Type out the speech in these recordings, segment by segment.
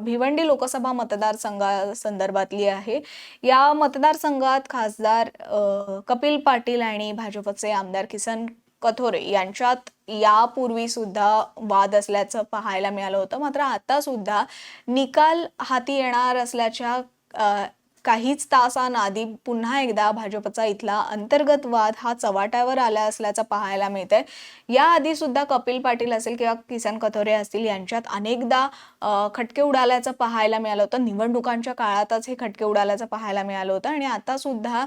भिवंडी लोकसभा मतदारसंघा संदर्भातली आहे. या मतदारसंघात खासदार कपिल पाटील आणि भाजपचे आमदार किसन कथोरे यांच्यात यापूर्वी सुद्धा वाद असल्याचं पाहायला मिळालं होतं. मात्र आता सुद्धा निकाल हाती येणार असल्याच्या काहीच तासांआधी पुन्हा एकदा भाजपचा इथला अंतर्गत वाद हा चव्हाट्यावर आला असल्याचं पाहायला मिळतंय. याआधी सुद्धा कपिल पाटील असेल किंवा किसन कथोरे असतील यांच्यात अनेकदा खटके उडाल्याचं पाहायला मिळालं होतं. निवडणुकांच्या काळातच हे खटके उडाल्याचं पाहायला मिळालं होतं आणि आता सुद्धा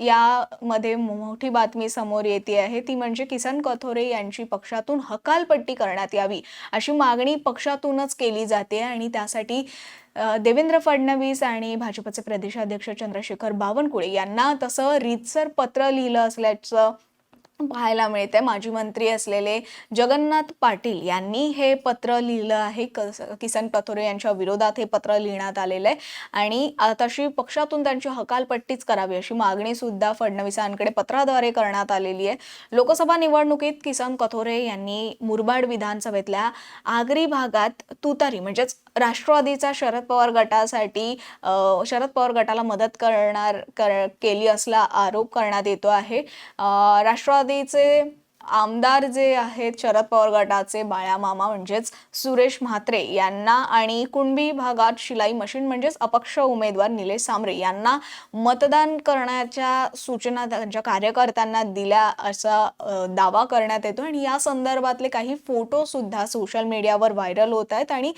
यामध्ये मोठी बातमी समोर येते आहे. ती म्हणजे किसन कथोरे यांची पक्षातून हकालपट्टी करण्यात यावी अशी मागणी पक्षातूनच केली जाते आणि त्यासाठी देवेंद्र फडणवीस आणि भाजपचे प्रदेशाध्यक्ष चंद्रशेखर बावनकुळे यांना तसं रीतसर पत्र लिहिलं असल्याचं पाहायला मिळते. माजी मंत्री असलेले जगन्नाथ पाटील यांनी हे पत्र लिहिलं आहे. कस- किसन कथोरे यांच्या विरोधात हे पत्र लिहिण्यात आलेलं आहे. आणि तशी पक्षातून त्यांची हकालपट्टीच करावी अशी मागणी सुद्धा फडणवीसांकडे पत्राद्वारे करण्यात आलेली आहे. लोकसभा निवडणुकीत किसन कथोरे यांनी मुरबाड विधानसभेतल्या आगरी भागात तुतारी म्हणजेच राष्ट्रवादीचा शरद पवार गटासाठी शरद पवार गटाला मदत करणार कर, केली असला आरोप करण्यात येतो आहे. अ, राष्ट्रवादीचे आमदार जे आहेत शरद पवार गटाचे बाळामामा म्हणजेच सुरेश म्हात्रे यांना आणि कुणबी भागात शिलाई मशीन म्हणजेच अपक्ष उमेदवार निलेश सांबरे यांना मतदान करण्याच्या सूचना त्यांच्या कार्यकर्त्यांना दिल्या असा दावा करण्यात येतो आणि या संदर्भातले काही फोटो सुद्धा सोशल मीडियावर व्हायरल होत आहेत. आणि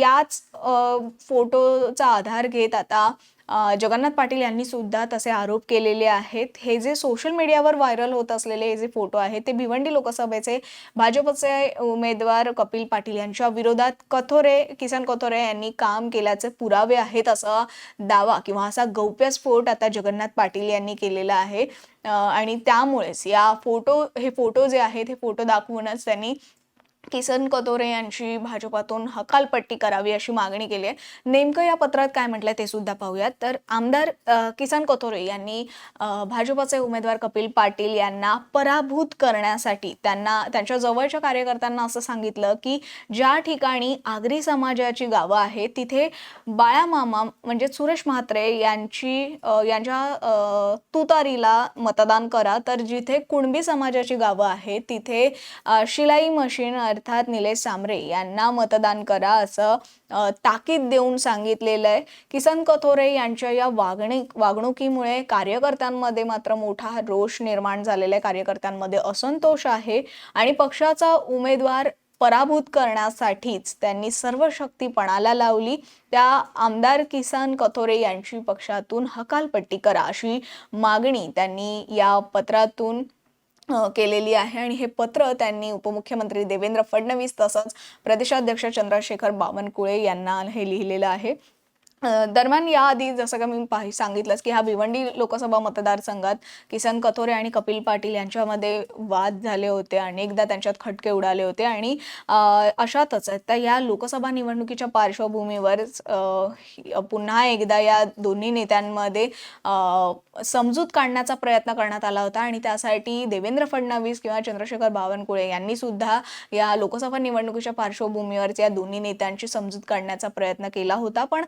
याच फोटोचा आधार घेत आता जगन्नाथ पाटील यांनी सुद्धा तसे आरोप केलेले आहेत. हे जे सोशल मीडियावर व्हायरल होत असलेले जे फोटो आहेत ते भिवंडी लोकसभेचे भाजपचे उमेदवार कपिल पाटील यांच्या विरोधात कथोरे किसन कथोरे यांनी काम केल्याचे पुरावे आहेत असा दावा किंवा असा गौप्यस्फोट आता जगन्नाथ पाटील यांनी केलेला आहे. आणि त्यामुळेच या फोटो हे फोटो जे आहेत हे फोटो दाखवूनच त्यांनी किसन कतोरे यांची भाजपातून हकालपट्टी करावी अशी मागणी केली आहे. नेमकं या पत्रात काय म्हटलंय ते सुद्धा पाहूयात. तर आमदार किसन कथोरे यांनी भाजपाचे उमेदवार कपिल पाटील यांना पराभूत करण्यासाठी त्यांना त्यांच्या जवळच्या कार्यकर्त्यांना असं सांगितलं की ज्या ठिकाणी आगरी समाजाची गावं आहेत तिथे बाळामामा म्हणजे सुरेश म्हात्रे यांची यांच्या तुतारीला मतदान करा. तर जिथे कुणबी समाजाची गावं आहेत तिथे शिलाई मशीन अर्थात निलेश सांबरे यांना मतदान करा असं ताकीद देऊन सांगितलेलं आहे. किसन कथोरे यांच्या या वागणी वागणुकीमुळे कार्यकर्त्यांमध्ये मात्र मोठा रोष निर्माण झालेला आहे. कार्यकर्त्यांमध्ये असंतोष आहे आणि पक्षाचा उमेदवार पराभूत करण्यासाठीच त्यांनी सर्व शक्ती पणाला लावली. त्या आमदार किसन कथोरे यांची पक्षातून हकालपट्टी करा अशी मागणी त्यांनी या पत्रातून केलेली आहे आणि हे पत्र त्यांनी उपमुख्यमंत्री देवेंद्र फडणवीस तसंच प्रदेशाध्यक्ष चंद्रशेखर बावनकुळे यांना हे लिहिलेलं आहे. दरम्यान याआधी जसं का मी पाहि सांगितलंच की हा भिवंडी लोकसभा मतदारसंघात किसन कथोरे आणि कपिल पाटील यांच्यामध्ये वाद झाले होते. अनेकदा त्यांच्यात खटके उडाले होते आणि अशातच आता या लोकसभा निवडणुकीच्या पार्श्वभूमीवर पुन्हा एकदा या दोन्ही नेत्यांमध्ये समजूत काढण्याचा प्रयत्न करण्यात आला होता आणि त्यासाठी देवेंद्र फडणवीस किंवा चंद्रशेखर बावनकुळे यांनी सुद्धा या लोकसभा निवडणुकीच्या पार्श्वभूमीवर या दोन्ही नेत्यांची समजूत काढण्याचा प्रयत्न केला होता. पण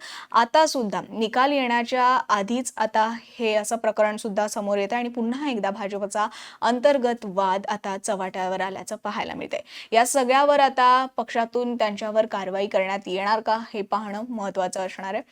आता सुद्धा निकाल येण्याच्या आधीच आता हे असं प्रकरण सुद्धा समोर येतं आणि पुन्हा एकदा भाजपचा अंतर्गत वाद आता चव्हाट्यावर आल्याचं पाहायला मिळते या सगळ्यावर आता पक्षातून त्यांच्यावर कारवाई करण्यात येणार का हे पाहणं महत्वाचं असणार आहे.